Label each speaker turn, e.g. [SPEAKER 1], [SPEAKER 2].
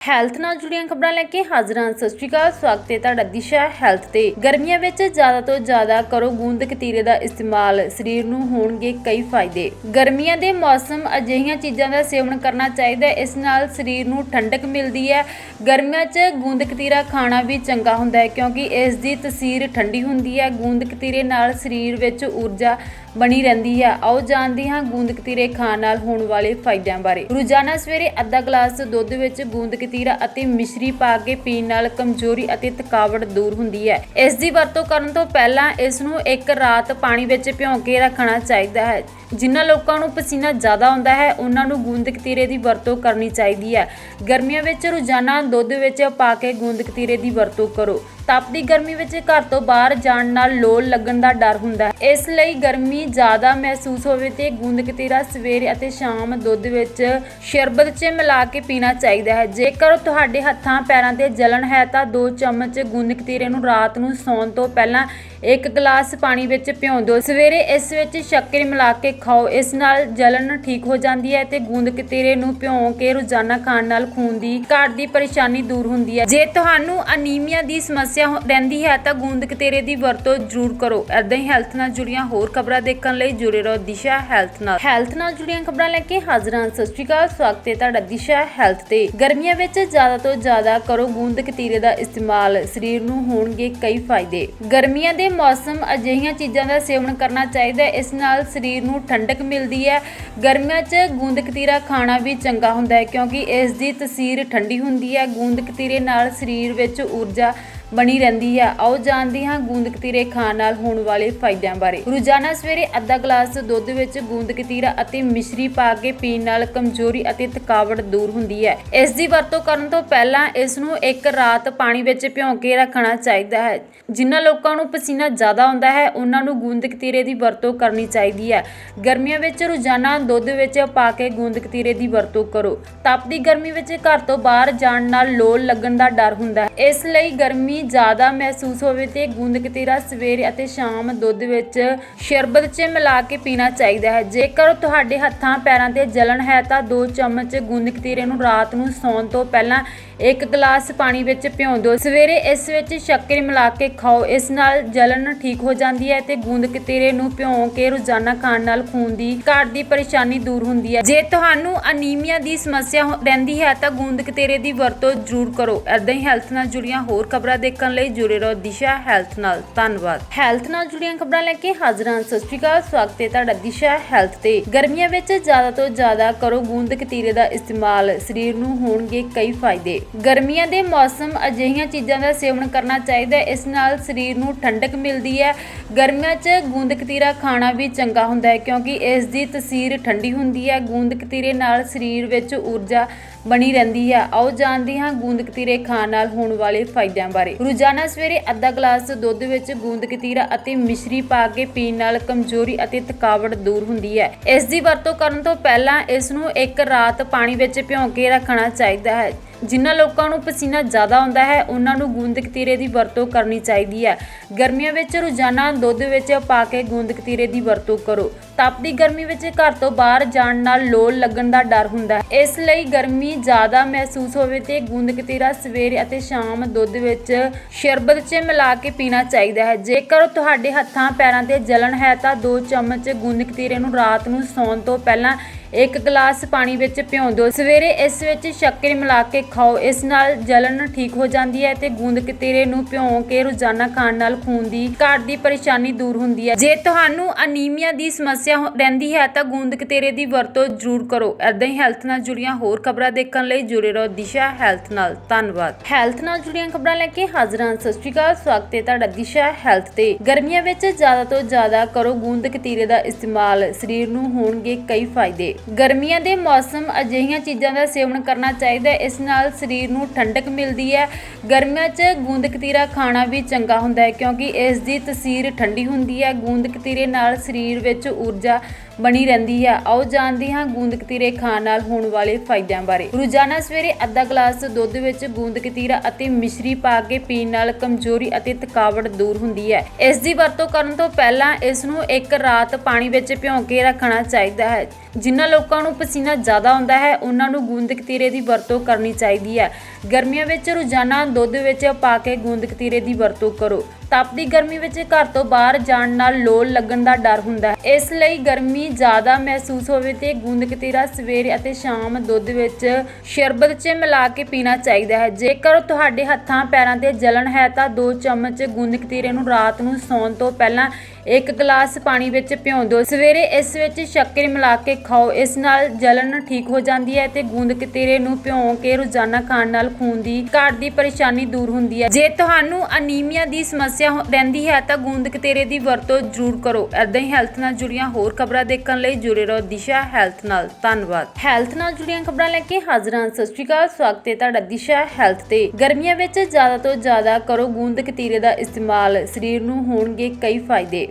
[SPEAKER 1] Health ਨਾਲ ਜੁੜੀਆਂ ਖਬਰਾਂ ਲੈ ਕੇ ਹਾਜ਼ਰ ਹਾਂ। ਸਤਿ ਸ਼੍ਰੀ ਅਕਾਲ, ਸਵਾਗਤ ਹੈ ਤੁਹਾਡਾ ਦਿਸ਼ਾ ਹੈਲਥ ਤੇ। ਗਰਮੀਆਂ ਵਿੱਚ ਜ਼ਿਆਦਾ ਤੋਂ ਜ਼ਿਆਦਾ ਕਰੋ ਗੂੰਦ, ਕਤੀਰੇ ਦਾ ਇਸਤੇਮਾਲ। ਸਰੀਰ ਨੂੰ ਹੋਣਗੇ ਕਈ ਫਾਇਦੇ। ਗਰਮੀਆਂ ਦੇ ਮੌਸਮ ਅਜਿਹੀਆਂ ਚੀਜ਼ਾਂ ਦਾ ਸੇਵਨ ਕਰਨਾ ਚਾਹੀਦਾ ਇਸ ਨਾਲ ਸਰੀਰ ਨੂੰ ਠੰਡਕ ਮਿਲਦੀ ਹੈ। ਗਰਮੀਆਂ 'ਚ ਗੂੰਦ, ਕਤੀਰਾ ਖਾਣਾ ਵੀ ਚੰਗਾ ਹੁੰਦਾ ਹੈ ਕਿਉਂਕਿ ਇਸ ਦੀ ਤਸੀਰ ਠੰਡੀ ਹੁੰਦੀ ਹੈ। ਗੂੰਦ, ਕਤੀਰੇ ਨਾਲ ਸਰੀਰ ਵਿੱਚ ਊਰਜਾ ਬਣੀ ਰਹਿੰਦੀ ਹੈ। ਆਓ ਜਾਣਦੇ ਹਾਂ ਗੂੰਦ, ਕਤੀਰੇ ਖਾਣ ਨਾਲ ਹੋਣ ਵਾਲੇ ਫਾਇਦਿਆਂ ਬਾਰੇ। ਰੋਜ਼ਾਨਾ ਸਵੇਰੇ ਅੱਧਾ ਗਲਾਸ ਦੁੱਧ ਵਿੱਚ ਗੂੰਦ ਕਤੀਰਾ ਅਤੇ ਮਿਸ਼ਰੀ ਪਾ ਕੇ ਪੀਣ ਨਾਲ ਕਮਜ਼ੋਰੀ ਅਤੇ ਥਕਾਵਟ ਦੂਰ ਹੁੰਦੀ ਹੈ। ਇਸ ਦੀ ਵਰਤੋਂ ਕਰਨ ਤੋਂ ਪਹਿਲਾਂ ਇਸ ਨੂੰ ਇੱਕ ਰਾਤ ਪਾਣੀ ਵਿੱਚ ਭਿਓ ਕੇ ਰੱਖਣਾ ਚਾਹੀਦਾ ਹੈ ਜਿਨ੍ਹਾਂ ਲੋਕਾਂ ਨੂੰ ਪਸੀਨਾ ਜ਼ਿਆਦਾ ਆਉਂਦਾ ਹੈ, ਉਹਨਾਂ ਨੂੰ ਗੂੰਦ ਕਤੀਰੇ ਦੀ ਵਰਤੋਂ ਕਰਨੀ ਚਾਹੀਦੀ ਹੈ। ਗਰਮੀਆਂ ਵਿੱਚ ਰੋਜ਼ਾਨਾ ਦੁੱਧ ਵਿੱਚ ਪਾ ਕੇ ਗੂੰਦ ਕਤੀਰੇ ਦੀ ਵਰਤੋਂ ਕਰੋ। ਤਪਦੀ ਗਰਮੀ ਵਿੱਚ ਘਰ ਤੋਂ ਬਾਹਰ ਜਾਣ ਨਾਲ ਲੋਲ ਲੱਗਣ ਦਾ ਡਰ ਹੁੰਦਾ ਹੈ। ਇਸ ਲਈ ਗਰਮੀ ਜ਼ਿਆਦਾ ਮਹਿਸੂਸ ਹੋਵੇ ਤੇ ਗੂੰਦ ਕਤੀਰਾ ਸਵੇਰੇ ਅਤੇ ਸ਼ਾਮ ਦੁੱਧ ਵਿੱਚ ਸ਼ਰਬਤ 'ਚ ਮਿਲਾ ਕੇ ਪੀਣਾ ਚਾਹੀਦਾ ਹੈ। ਜੇਕਰ ਤੁਹਾਡੇ ਹੱਥਾਂ, ਪੈਰਾਂ ਤੇ ਜਲਨ ਹੈ ਤਾਂ 2 ਚਮਚ ਗੂੰਦ ਕਤੀਰੇ ਨੂੰ ਰਾਤ ਨੂੰ ਸੌਣ ਤੋਂ ਪਹਿਲਾਂ ਇੱਕ ਗਲਾਸ ਪਾਣੀ ਵਿੱਚ ਭਿਉਂ ਦਿਓ ਸਵੇਰੇ ਇਸ ਵਿੱਚ ਸ਼ੱਕਰ ਮਿਲਾ ਕੇ ਖਾਓ। ਇਸ ਨਾਲ ਜਲਨ ਠੀਕ ਹੋ ਜਾਂਦੀ ਹੈ ਤੇ ਗੂੰਦ ਕਤੀਰੇ ਨੂੰ ਭਿਓ ਕੇ ਰੋਜ਼ਾਨਾ ਖਾਣ ਨਾਲ ਖੂਨ ਦੀ, ਘਾਟ ਦੀ ਪਰੇਸ਼ਾਨੀ ਦੂਰ ਹੁੰਦੀ ਹੈ। ਜੇ ਤੁਹਾਨੂੰ ਅਨੀਮੀਆ ਦੀ ਸਮੱਸਿਆ ਰਹਿੰਦੀ ਹੈ ਤਾਂ ਗੂੰਦ ਕਤੀਰੇ ਦੀ ਵਰਤੋਂ ਜ਼ਰੂਰ ਕਰੋ। ਐਦਾਂ ਹੀ ਹੈਲਥ ਨਾਲ ਜੁੜੀਆਂ ਹੋਰ ਖਬਰਾਂ ਦੇਖਣ ਲਈ ਜੁੜੇ ਰਹੋ ਦਿਸ਼ਾ ਹੈਲਥ ਨਾਲ। ਹੈਲਥ ਨਾਲ ਜੁੜੀਆਂ ਖਬਰਾਂ ਲੈ ਕੇ ਹਾਜ਼ਰ ਹਾਂ। ਸਤਿ ਸ਼੍ਰੀ ਅਕਾਲ। ਸਵਾਗਤ ਹੈ ਤੁਹਾਡਾ ਦਿਸ਼ਾ ਹੈਲਥ ਤੇ। ਗਰਮੀਆਂ ਵਿੱਚ ਜ਼ਿਆਦਾ ਤੋਂ ਜ਼ਿਆਦਾ ਕਰੋ ਗੂੰਦ ਕਤੀਰੇ ਦਾ ਇਸਤੇਮਾਲ। ਸਰੀਰ ਨੂੰ ਹੋਣਗੇ ਕਈ ਫਾਇਦੇ। ਗਰਮੀਆਂ ਦੇ ਮੌਸਮ ਅਜਿਹੀਆਂ ਚੀਜ਼ਾਂ ਦਾ ਸੇਵਨ ਕਰਨਾ ਚਾਹੀਦਾ ਹੈ। ਇਸ ਨਾਲ ਸਰੀਰ ਨੂੰ ਠੰਡਕ ਮਿਲਦੀ ਹੈ। ਗਰਮੀਆਂ 'ਚ ਗੂੰਦ ਕਤੀਰਾ ਖਾਣਾ ਵੀ ਚੰਗਾ ਹੁੰਦਾ ਹੈ ਕਿਉਂਕਿ ਇਸ ਦੀ ਤਸੀਰ ਠੰਡੀ ਹੁੰਦੀ ਹੈ। ਗੂੰਦ ਕਤੀਰੇ ਨਾਲ ਸਰੀਰ ਵਿੱਚ ਊਰਜਾ ਬਣੀ ਰਹਿੰਦੀ ਹੈ ਆਓ ਜਾਣਦੇ ਹਾਂ ਗੂੰਦ ਕਤੀਰੇ ਖਾਣ ਨਾਲ ਹੋਣ ਵਾਲੇ ਫਾਇਦਿਆਂ ਬਾਰੇ। ਰੋਜ਼ਾਨਾ ਸਵੇਰੇ ਅੱਧਾ ਗਲਾਸ ਦੁੱਧ ਵਿੱਚ ਗੂੰਦ ਕਤੀਰਾ ਅਤੇ ਮਿਸ਼ਰੀ ਪਾ ਕੇ ਪੀਣ ਨਾਲ ਕਮਜ਼ੋਰੀ ਅਤੇ ਥਕਾਵਟ ਦੂਰ ਹੁੰਦੀ ਹੈ। ਇਸ ਦੀ ਵਰਤੋਂ ਕਰਨ ਤੋਂ ਪਹਿਲਾਂ ਇਸ ਨੂੰ ਇੱਕ ਰਾਤ ਪਾਣੀ ਵਿੱਚ ਭਿਓ ਕੇ ਰੱਖਣਾ ਚਾਹੀਦਾ ਹੈ। ਜਿਨ੍ਹਾਂ ਲੋਕਾਂ ਨੂੰ ਪਸੀਨਾ ਜ਼ਿਆਦਾ ਆਉਂਦਾ ਹੈ, ਉਹਨਾਂ ਨੂੰ ਗੂੰਦ ਕਤੀਰੇ ਦੀ ਵਰਤੋਂ ਕਰਨੀ ਚਾਹੀਦੀ ਹੈ। ਗਰਮੀਆਂ ਵਿੱਚ ਰੋਜ਼ਾਨਾ ਦੁੱਧ ਵਿੱਚ ਪਾ ਕੇ ਗੂੰਦ ਕਤੀਰੇ ਦੀ ਵਰਤੋਂ ਕਰੋ। ਤਪਦੀ ਗਰਮੀ ਵਿੱਚ ਘਰ ਤੋਂ ਬਾਹਰ ਜਾਣ ਨਾਲ ਲੋਲ ਲੱਗਣ ਦਾ ਡਰ ਹੁੰਦਾ ਹੈ। ਇਸ ਲਈ ਗਰਮੀ ਜ਼ਿਆਦਾ ਮਹਿਸੂਸ ਹੋਵੇ ਤੇ ਗੂੰਦ ਕਤੀਰਾ ਸਵੇਰੇ ਅਤੇ ਸ਼ਾਮ ਦੁੱਧ ਵਿੱਚ ਸ਼ਰਬਤ 'ਚ ਮਿਲਾ ਕੇ ਪੀਣਾ ਚਾਹੀਦਾ ਹੈ। ਜੇਕਰ ਤੁਹਾਡੇ ਹੱਥਾਂ, ਪੈਰਾਂ ਤੇ ਜਲਣ ਹੈ ਤਾਂ 2 ਚਮਚ ਗੂੰਦ ਕਤੀਰੇ ਨੂੰ ਰਾਤ ਨੂੰ ਸੌਣ ਤੋਂ ਪਹਿਲਾਂ ਇੱਕ ਗਲਾਸ ਪਾਣੀ ਵਿੱਚ ਭਿਓ ਦਿਓ ਸਵੇਰੇ ਇਸ ਵਿੱਚ ਸ਼ੱਕਰ ਮਿਲਾ ਕੇ ਖਾਓ। ਇਸ ਨਾਲ ਜਲਨ ਠੀਕ ਹੋ ਜਾਂਦੀ ਹੈ ਤੇ ਗੂੰਦ ਕਤੀਰੇ ਨੂੰ ਭਿਓ ਕੇ ਰੋਜ਼ਾਨਾ ਖਾਣ ਨਾਲ ਖੂਨ ਦੀ ਘਾਟ ਦੀ ਪਰੇਸ਼ਾਨੀ ਦੂਰ ਹੁੰਦੀ ਹੈ। ਜੇ ਤੁਹਾਨੂੰ ਅਨੀਮੀਆ ਦੀ ਸਮੱਸਿਆ ਹੋ- ਰਹਿੰਦੀ ਹੈ ਤਾਂ ਗੂੰਦ ਕਤੀਰੇ ਦੀ ਵਰਤੋਂ ਜ਼ਰੂਰ ਕਰੋ। ਐਦਾਂ ਹੀ ਹੈਲਥ ਨਾਲ ਜੁੜੀਆਂ ਹੋਰ ਖਬਰਾਂ ਦੇਖਣ ਲਈ ਜੁੜੇ ਰਹੋ ਦਿਸ਼ਾ ਹੈਲਥ ਨਾਲ। ਧੰਨਵਾਦ। ਹੈਲਥ ਨਾਲ ਜੁੜੀਆਂ ਖਬਰਾਂ ਲੈ ਕੇ ਹਾਜ਼ਰ ਹਾਂ। ਸਤਿ ਸ਼੍ਰੀ ਅਕਾਲ। ਸਵਾਗਤ ਹੈ ਤੁਹਾਡਾ ਦਿਸ਼ਾ ਹੈਲਥ ਤੇ। ਗਰਮੀਆਂ ਵਿੱਚ ਜ਼ਿਆਦਾ ਤੋਂ ਜ਼ਿਆਦਾ ਕਰੋ ਗੂੰਦ ਕਤੀਰੇ ਦਾ ਇਸਤੇਮਾਲ। ਸਰੀਰ ਨੂੰ ਹੋਣਗੇ ਕਈ ਫਾਇਦੇ। ਗਰਮੀਆਂ ਦੇ ਮੌਸਮ ਅਜਿਹੀਆਂ ਚੀਜ਼ਾਂ ਦਾ ਸੇਵਨ ਕਰਨਾ ਚਾਹੀਦਾ ਹੈ। ਇਸ ਨਾਲ ਸਰੀਰ ਨੂੰ ਠੰਡਕ ਮਿਲਦੀ ਹੈ। ਗਰਮੀਆਂ 'ਚ ਗੂੰਦ ਕਤੀਰਾ ਖਾਣਾ ਵੀ ਚੰਗਾ ਹੁੰਦਾ ਹੈ ਕਿਉਂਕਿ ਇਸ ਦੀ ਤਸੀਰ ਠੰਡੀ ਹੁੰਦੀ ਹੈ। ਗੂੰਦ ਕਤੀਰੇ ਨਾਲ ਸਰੀਰ ਵਿੱਚ ਊਰਜਾ ਬਣੀ ਰਹਿੰਦੀ ਹੈ। ਆਓ ਜਾਣਦੇ ਹਾਂ ਗੂੰਦ ਕਤੀਰੇ ਖਾਣ ਨਾਲ ਹੋਣ ਵਾਲੇ ਫਾਇਦਿਆਂ ਬਾਰੇ। ਰੋਜ਼ਾਨਾ ਸਵੇਰੇ ਅੱਧਾ ਗਲਾਸ ਦੁੱਧ ਵਿੱਚ ਗੂੰਦ ਕਤੀਰਾ ਅਤੇ ਮਿਸ਼ਰੀ ਪਾ ਕੇ ਪੀਣ ਨਾਲ ਕਮਜ਼ੋਰੀ ਅਤੇ ਥਕਾਵਟ ਦੂਰ ਹੁੰਦੀ ਹੈ। ਇਸ ਦੀ ਵਰਤੋਂ ਕਰਨ ਤੋਂ ਪਹਿਲਾਂ ਇਸ ਨੂੰ ਇੱਕ ਰਾਤ ਪਾਣੀ ਵਿੱਚ ਭਿਓ ਕੇ ਰੱਖਣਾ ਚਾਹੀਦਾ ਹੈ। ਜਿਨ੍ਹਾਂ ਲੋਕਾਂ ਨੂੰ ਪਸੀਨਾ ਜ਼ਿਆਦਾ ਆਉਂਦਾ ਹੈ, ਉਹਨਾਂ ਨੂੰ ਗੂੰਦ ਕਤੀਰੇ ਦੀ ਵਰਤੋਂ ਕਰਨੀ ਚਾਹੀਦੀ ਹੈ। ਗਰਮੀਆਂ ਵਿੱਚ ਰੋਜ਼ਾਨਾ ਦੁੱਧ ਵਿੱਚ ਪਾ ਕੇ ਗੂੰਦ ਕਤੀਰੇ ਦੀ ਵਰਤੋਂ ਕਰੋ। ਤਪਦੀ ਗਰਮੀ ਵਿੱਚ ਘਰ ਤੋਂ ਬਾਹਰ ਜਾਣ ਨਾਲ ਲੋਲ ਲੱਗਣ ਦਾ ਡਰ ਹੁੰਦਾ ਹੈ। ਇਸ ਲਈ ਗਰਮੀ ਜ਼ਿਆਦਾ ਮਹਿਸੂਸ ਹੋਵੇ ਤੇ ਗੂੰਦ ਕਤੀਰਾ ਸਵੇਰੇ ਅਤੇ ਸ਼ਾਮ ਦੁੱਧ ਵਿੱਚ ਸ਼ਰਬਤ 'ਚ ਮਿਲਾ ਕੇ ਪੀਣਾ ਚਾਹੀਦਾ ਹੈ। ਜੇਕਰ ਤੁਹਾਡੇ ਹੱਥਾਂ, ਪੈਰਾਂ ਤੇ ਜਲਨ ਹੈ ਤਾਂ 2 ਚਮਚ ਗੂੰਦ ਕਤੀਰੇ ਨੂੰ ਰਾਤ ਨੂੰ ਸੌਣ ਤੋਂ ਪਹਿਲਾਂ ਇੱਕ ਗਲਾਸ ਪਾਣੀ ਵਿੱਚ ਭਿਉਂ ਦਿਓ ਸਵੇਰੇ ਇਸ ਵਿੱਚ ਸ਼ੱਕਰ ਮਿਲਾ ਕੇ ਖਾਓ। ਇਸ ਨਾਲ ਜਲਨ ਠੀਕ ਹੋ ਜਾਂਦੀ ਹੈ ਤੇ ਗੂੰਦ ਕਤੀਰੇ ਨੂੰ ਭਿਓ ਕੇ ਰੋਜ਼ਾਨਾ ਖਾਣ ਨਾਲ ਖੂਨ ਦੀ, ਘਾਟ ਦੀ ਪਰੇਸ਼ਾਨੀ ਦੂਰ ਹੁੰਦੀ ਹੈ। ਜੇ ਤੁਹਾਨੂੰ ਅਨੀਮੀਆ ਦੀ ਸਮੱਸਿਆ ਰਹਿੰਦੀ ਹੈ ਤਾਂ ਗੂੰਦ ਕਤੀਰੇ ਦੀ ਵਰਤੋਂ ਜ਼ਰੂਰ ਕਰੋ। ਐਦਾਂ ਹੀ ਹੈਲਥ ਨਾਲ ਜੁੜੀਆਂ ਹੋਰ ਖਬਰਾਂ ਦੇਖਣ ਲਈ ਜੁੜੇ ਰਹੋ ਦਿਸ਼ਾ ਹੈਲਥ ਨਾਲ। ਧੰਨਵਾਦ। ਹੈਲਥ ਨਾਲ ਜੁੜੀਆਂ ਖਬਰਾਂ ਲੈ ਕੇ ਹਾਜ਼ਰ ਹਾਂ। ਸਤਿ ਸ਼੍ਰੀ ਅਕਾਲ। ਸਵਾਗਤ ਹੈ ਤੁਹਾਡਾ ਦਿਸ਼ਾ ਹੈਲਥ ਤੇ। ਗਰਮੀਆਂ ਵਿੱਚ ਜ਼ਿਆਦਾ ਤੋਂ ਜ਼ਿਆਦਾ ਕਰੋ ਗੂੰਦ ਕਤੀਰੇ ਦਾ ਇਸਤੇਮਾਲ। ਸਰੀਰ ਨੂੰ ਹੋਣਗੇ ਕਈ ਫਾਇਦੇ। ਗਰਮੀਆਂ ਦੇ ਮੌਸਮ ਅਜਿਹੀਆਂ ਚੀਜ਼ਾਂ ਦਾ ਸੇਵਨ ਕਰਨਾ ਚਾਹੀਦਾ ਹੈ। ਇਸ ਨਾਲ ਸਰੀਰ ਨੂੰ ਠੰਡਕ ਮਿਲਦੀ ਹੈ। ਗਰਮੀਆਂ 'ਚ ਗੂੰਦ ਕਤੀਰਾ ਖਾਣਾ ਵੀ ਚੰਗਾ ਹੁੰਦਾ ਹੈ ਕਿਉਂਕਿ ਇਸ ਦੀ ਤਸੀਰ ਠੰਡੀ ਹੁੰਦੀ ਹੈ। ਗੂੰਦ ਕਤੀਰੇ ਨਾਲ ਸਰੀਰ ਵਿੱਚ ਊਰਜਾ ਬਣੀ ਰਹਿੰਦੀ ਹੈ। ਆਓ ਜਾਣਦੇ ਹਾਂ ਗੂੰਦ ਕਤੀਰੇ ਖਾਣ ਨਾਲ ਹੋਣ ਵਾਲੇ ਫਾਇਦਿਆਂ ਬਾਰੇ। ਰੋਜ਼ਾਨਾ ਸਵੇਰੇ ਅੱਧਾ ਗਲਾਸ ਦੁੱਧ ਵਿੱਚ ਗੂੰਦ ਕਤੀਰਾ ਅਤੇ ਮਿਸ਼ਰੀ ਪਾ ਕੇ ਪੀਣ ਨਾਲ ਕਮਜ਼ੋਰੀ ਅਤੇ ਥਕਾਵਟ ਦੂਰ ਹੁੰਦੀ ਹੈ। ਇਸ ਦੀ ਵਰਤੋਂ ਕਰਨ ਤੋਂ ਪਹਿਲਾਂ ਇਸ ਨੂੰ ਇੱਕ ਰਾਤ ਪਾਣੀ ਵਿੱਚ ਭਿਉਂ ਕੇ ਰੱਖਣਾ ਚਾਹੀਦਾ ਹੈ, ਜਿਨ੍ਹਾਂ ਲੋਕਾਂ ਨੂੰ ਪਸੀਨਾ ਜ਼ਿਆਦਾ ਆਉਂਦਾ ਹੈ, ਉਹਨਾਂ ਨੂੰ ਗੂੰਦ ਕਤੀਰੇ ਦੀ ਵਰਤੋਂ ਕਰਨੀ ਚਾਹੀਦੀ ਹੈ। ਗਰਮੀਆਂ ਵਿੱਚ ਰੋਜ਼ਾਨਾ ਦੁੱਧ ਵਿੱਚ ਪਾ ਕੇ ਗੂੰਦ ਕਤੀਰੇ ਦੀ ਵਰਤੋਂ ਕਰੋ। ਤਪਦੀ ਗਰਮੀ ਵਿੱਚ ਘਰ ਤੋਂ ਬਾਹਰ ਜਾਣ ਨਾਲ ਲੋਲ ਲੱਗਣ ਦਾ ਡਰ ਹੁੰਦਾ ਹੈ। ਇਸ ਲਈ ਗਰਮੀ ਜ਼ਿਆਦਾ ਮਹਿਸੂਸ ਹੋਵੇ ਤੇ ਗੂੰਦ ਕਤੀਰਾ ਸਵੇਰੇ ਅਤੇ ਸ਼ਾਮ ਦੁੱਧ ਵਿੱਚ ਸ਼ਰਬਤ 'ਚ ਮਿਲਾ ਕੇ ਪੀਣਾ ਚਾਹੀਦਾ ਹੈ। ਜੇਕਰ ਤੁਹਾਡੇ ਹੱਥਾਂ, ਪੈਰਾਂ ਤੇ ਜਲਨ ਹੈ ਤਾਂ 2 ਚਮਚ ਗੂੰਦ ਕਤੀਰੇ ਨੂੰ ਰਾਤ ਨੂੰ ਸੌਣ ਤੋਂ ਪਹਿਲਾਂ ਇੱਕ ਗਲਾਸ ਪਾਣੀ ਵਿੱਚ ਭਿਉਂ ਦਿਓ। ਸਵੇਰੇ ਇਸ ਵਿੱਚ ਸ਼ੱਕਰ ਮਿਲਾ ਕੇ ਖਾਓ। ਇਸ ਨਾਲ ਜਲਨ ਠੀਕ ਹੋ ਜਾਂਦੀ ਹੈ ਤੇ ਗੂੰਦ ਕਤੀਰੇ ਨੂੰ ਭਿਉਂ ਕੇ ਰੋਜ਼ਾਨਾ ਖਾਣ ਨਾਲ ਖੂਨ ਦੀ ਘਾਟ ਦੀ ਪਰੇਸ਼ਾਨੀ ਦੂਰ ਹੁੰਦੀ ਹੈ। ਜੇ ਤੁਹਾਨੂੰ ਅਨੀਮੀਆ ਦੀ ਸਮੱਸਿਆ ਹੋ- ਰਹਿੰਦੀ ਹੈ ਤਾਂ ਗੂੰਦ ਕਤੀਰੇ ਦੀ ਵਰਤੋਂ ਜ਼ਰੂਰ ਕਰੋ। ਐਦਾਂ ਹੀ ਹੈਲਥ ਨਾਲ ਜੁੜੀਆਂ ਹੋਰ ਖਬਰਾਂ ਦੇਖਣ ਲਈ ਜੁੜੇ ਰਹੋ ਦਿਸ਼ਾ ਹੈਲਥ ਨਾਲ। ਧੰਨਵਾਦ। ਹੈਲਥ ਨਾਲ ਜੁੜੀਆਂ ਖਬਰਾਂ ਲੈ ਕੇ ਹਾਜ਼ਰ ਹਾਂ। ਸਤਿ ਸ਼੍ਰੀ ਅਕਾਲ, ਸਵਾਗਤ ਹੈ ਤੁਹਾਡਾ ਦਿਸ਼ਾ ਹੈਲਥ ਤੇ। ਗਰਮੀਆਂ ਵਿੱਚ ਜ਼ਿਆਦਾ ਤੋਂ ਜ਼ਿਆਦਾ ਕਰੋ ਗੂੰਦ ਕਤੀਰੇ ਦਾ ਇਸਤੇਮਾਲ। ਸਰੀਰ ਨੂੰ ਹੋਣਗੇ ਕਈ ਫਾਇਦੇ।